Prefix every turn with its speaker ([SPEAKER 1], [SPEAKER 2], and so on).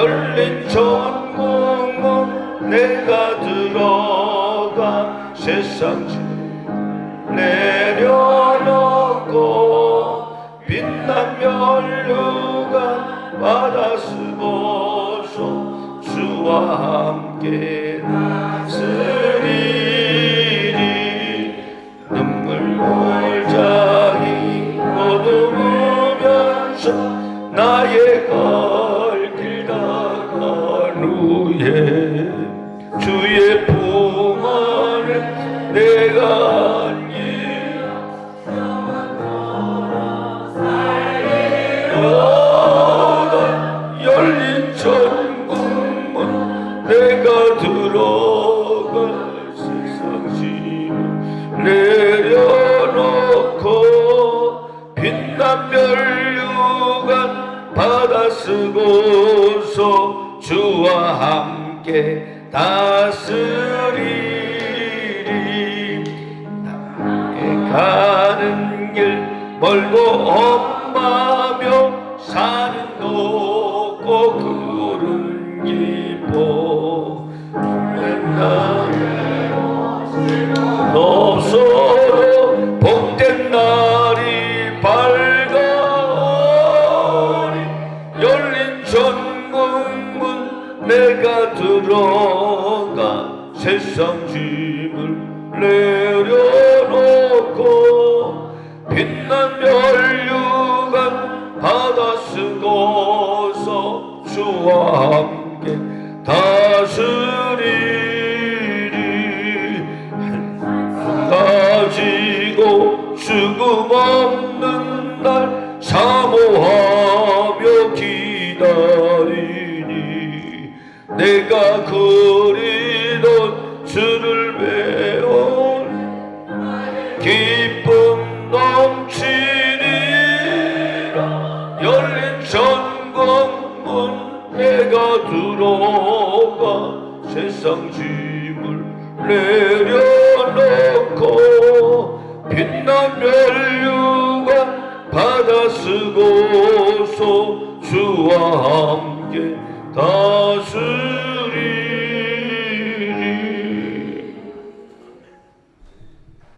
[SPEAKER 1] 열린 천국문 내가 들어가 세상 지 내려놓고 빛난 멸류관 받아 쓰고서 주와 함께 나스리리. 눈물 골짜기 거두면서 나의 주의 품 안에 내가 안기 열린 천국문 내가 들어가 세상 짐을 내려놓고 빛난 멸류관 받아 쓰고서 주와 함께 다스리리. 함께 가는 길 멀고 험하며 사는 높고 그른 기 내가 들어가 세상 짐을 내려놓고 빛난 멸류관 받아 쓰고서 주와 함께 다스리리 가지고 죽음 없는 날 내가 그리던 주를 배운 기쁨 넘치리라. 열린 전광문 내가 들어가 세상 짐을 내려놓고 빛난 멸류관 받아 쓰고서 주와 함께 大师